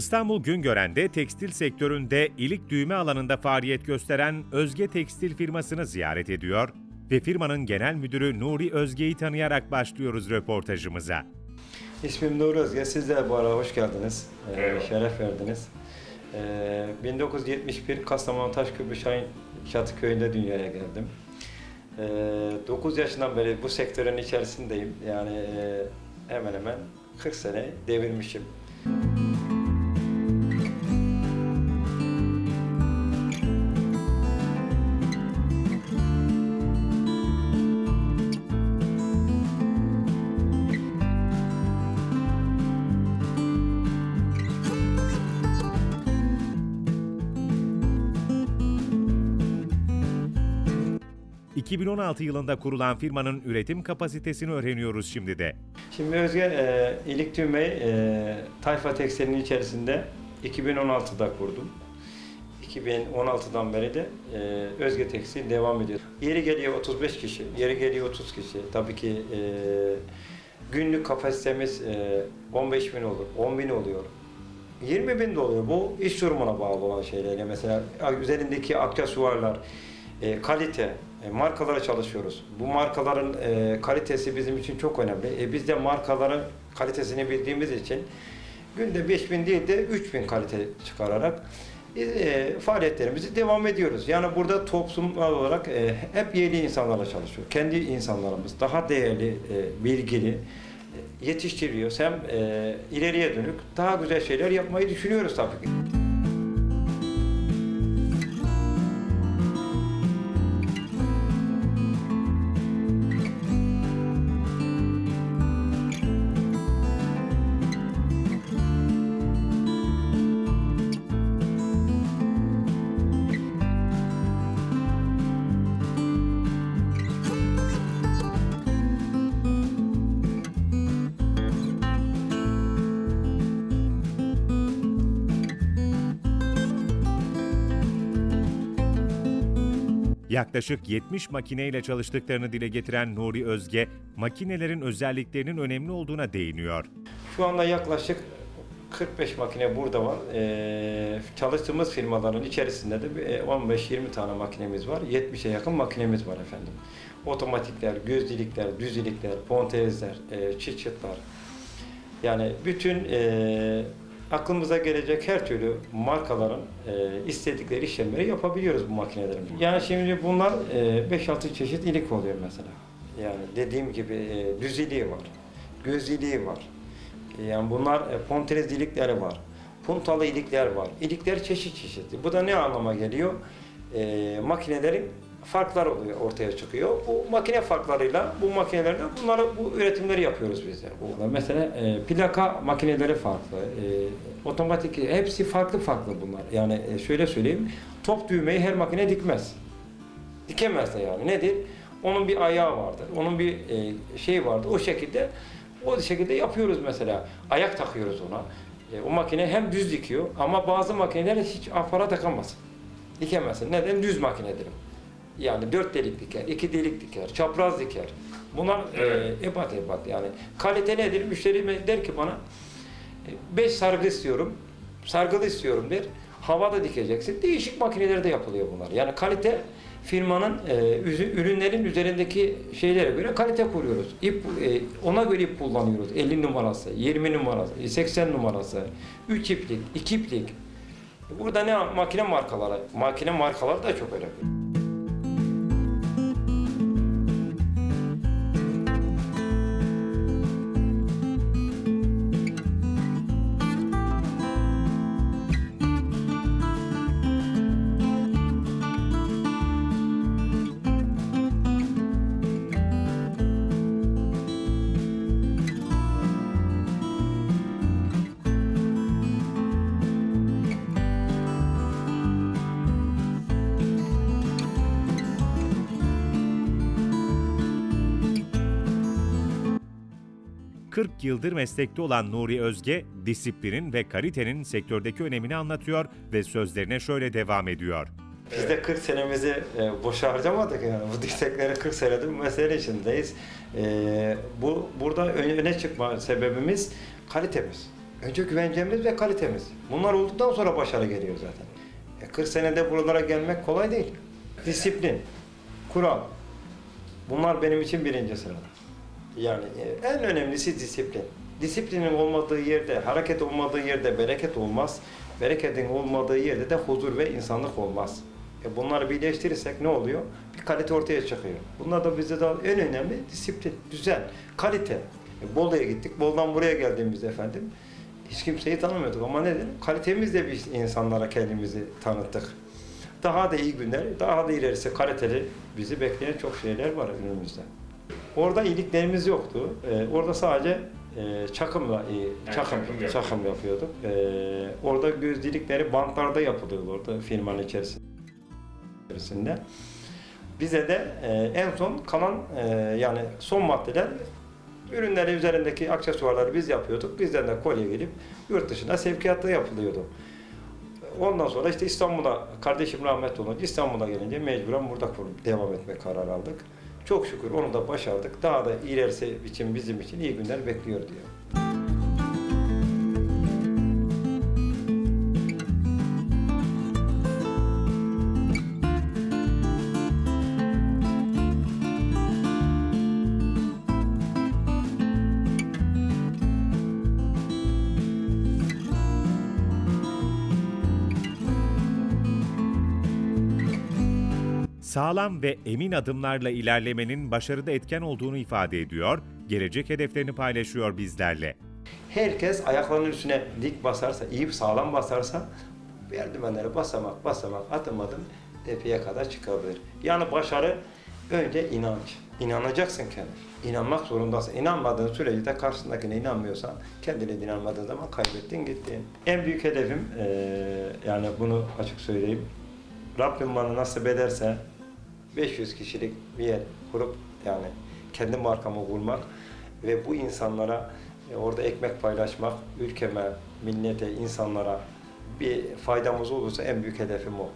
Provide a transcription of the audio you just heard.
İstanbul Güngören'de tekstil sektöründe ilik düğme alanında faaliyet gösteren Özge Tekstil firmasını ziyaret ediyor ve firmanın genel müdürü Nuri Özge'yi tanıyarak başlıyoruz röportajımıza. İsmim Nuri Özge. Siz de bu ara hoş geldiniz. Ee, şeref verdiniz. Ee, 1971 Kastamonu Taşköprü Şahin Çatı Köyü'nde dünyaya geldim. Ee, 9 yaşından beri bu sektörün içerisindeyim. Yani e, hemen hemen 40 sene devirmişim. 2016 yılında kurulan firmanın üretim kapasitesini öğreniyoruz şimdi de. Şimdi Özge e, ilik düğmeyi e, Tayfa Tekstil'in içerisinde 2016'da kurdum. 2016'dan beri de e, Özge Tekstil devam ediyor. Yeri geliyor 35 kişi, yeri geliyor 30 kişi. Tabii ki e, günlük kapasitemiz e, 15 bin olur, 10 bin oluyor. 20 bin de oluyor. Bu iş durumuna bağlı olan şeyler. Mesela üzerindeki aksesuarlar, e, kalite, markalara çalışıyoruz. Bu markaların e, kalitesi bizim için çok önemli. E, biz de markaların kalitesini bildiğimiz için günde 5000 değil de 3000 kalite çıkararak e, faaliyetlerimizi devam ediyoruz. Yani burada toplumsal olarak e, hep yeni insanlarla çalışıyor. Kendi insanlarımız daha değerli, e, bilgili e, yetiştiriyoruz. Hem e, ileriye dönük daha güzel şeyler yapmayı düşünüyoruz tabii ki. Yaklaşık 70 makineyle çalıştıklarını dile getiren Nuri Özge, makinelerin özelliklerinin önemli olduğuna değiniyor. Şu anda yaklaşık 45 makine burada var. Ee, çalıştığımız firmaların içerisinde de bir, e, 15-20 tane makinemiz var. 70'e yakın makinemiz var efendim. Otomatikler, gözlükler, düzlükler, pontezler, e, çıt çıtlar. Yani bütün e, aklımıza gelecek her türlü markaların e, istedikleri işlemleri yapabiliyoruz bu makinelerin. Yani şimdi bunlar e, 5-6 çeşit ilik oluyor mesela. Yani dediğim gibi e, düz iliği var, göz iliği var. Yani bunlar e, pontrez ilikleri var. Puntalı ilikler var. İlikler çeşit çeşit. Bu da ne anlama geliyor? E, makinelerin farklar oluyor, ortaya çıkıyor. Bu makine farklarıyla bu makinelerde bunları bu üretimleri yapıyoruz biz de. Bu- Mesela e, plaka makineleri farklı. E, otomatik hepsi farklı farklı bunlar. Yani e, şöyle söyleyeyim. Top düğmeyi her makine dikmez. Dikemez de yani. Nedir? Onun bir ayağı vardır. Onun bir e, şey vardır. O şekilde o şekilde yapıyoruz mesela. Ayak takıyoruz ona. E, o makine hem düz dikiyor ama bazı makineler hiç apara takamaz. Dikemezsin. Neden? Düz makinedir. Yani dört delik diker, iki delik diker, çapraz diker. Bunlar Evet. e, ebat ebat yani. Kalite nedir? Müşteri der ki bana 5 sargı istiyorum, sargılı istiyorum der. Havada dikeceksin. Değişik makinelerde yapılıyor bunlar. Yani kalite firmanın e, ürünlerin üzerindeki şeylere göre kalite kuruyoruz. İp, e, ona göre ip kullanıyoruz. 50 numarası, 20 numarası, 80 numarası, 3 iplik, 2 iplik. Burada ne makine markaları? Makine markaları da çok önemli. – 40 yıldır meslekte olan Nuri Özge, disiplinin ve kalitenin sektördeki önemini anlatıyor ve sözlerine şöyle devam ediyor. Biz de 40 senemizi e, boşa harcamadık yani. Bu dirsekleri 40 senedir bu mesele içindeyiz. E, bu burada öne, çıkma sebebimiz kalitemiz. Önce güvencemiz ve kalitemiz. Bunlar olduktan sonra başarı geliyor zaten. E 40 senede buralara gelmek kolay değil. Disiplin, kural. Bunlar benim için birinci sırada. Yani e, en önemlisi disiplin. Disiplinin olmadığı yerde, hareket olmadığı yerde bereket olmaz. Bereketin olmadığı yerde de huzur ve insanlık olmaz. E bunları birleştirirsek ne oluyor? Bir kalite ortaya çıkıyor. Bunlar da bize de en önemli disiplin, düzen, kalite. E Bolu'ya gittik, Bolu'dan buraya geldiğimizde efendim hiç kimseyi tanımıyorduk ama nedir? Kalitemizle biz insanlara kendimizi tanıttık. Daha da iyi günler, daha da ilerisi kaliteli bizi bekleyen çok şeyler var önümüzde. Orada iyiliklerimiz yoktu. Ee, orada sadece e, çakımla Yani çakım, çakım çakım, yapıyorduk. Ee, orada göz delikleri bantlarda yapılıyordu orada firmanın içerisinde. içerisinde. Bize de e, en son kalan e, yani son maddeler ürünleri üzerindeki aksesuarları biz yapıyorduk. Bizden de kolye gelip yurt dışına sevkiyatta yapılıyordu. Ondan sonra işte İstanbul'a, kardeşim rahmetli olunca İstanbul'a gelince mecburen burada kurup devam etme kararı aldık. Çok şükür onu da başardık. Daha da ilerisi için bizim için iyi günler bekliyor diyor. Sağlam ve emin adımlarla ilerlemenin başarıda etken olduğunu ifade ediyor, gelecek hedeflerini paylaşıyor bizlerle. Herkes ayaklarının üstüne dik basarsa, iyi sağlam basarsa merdivenleri basamak basamak adım adım tepeye kadar çıkabilir. Yani başarı önce inanç. İnanacaksın kendine. İnanmak zorundasın. İnanmadığın sürece de karşısındakine inanmıyorsan kendine inanmadığın zaman kaybettin gittin. En büyük hedefim eee, yani bunu açık söyleyeyim. Rabbim bana nasip ederse 500 kişilik bir yer kurup yani kendi markamı kurmak ve bu insanlara e, orada ekmek paylaşmak, ülkeme, millete, insanlara bir faydamız olursa en büyük hedefim o.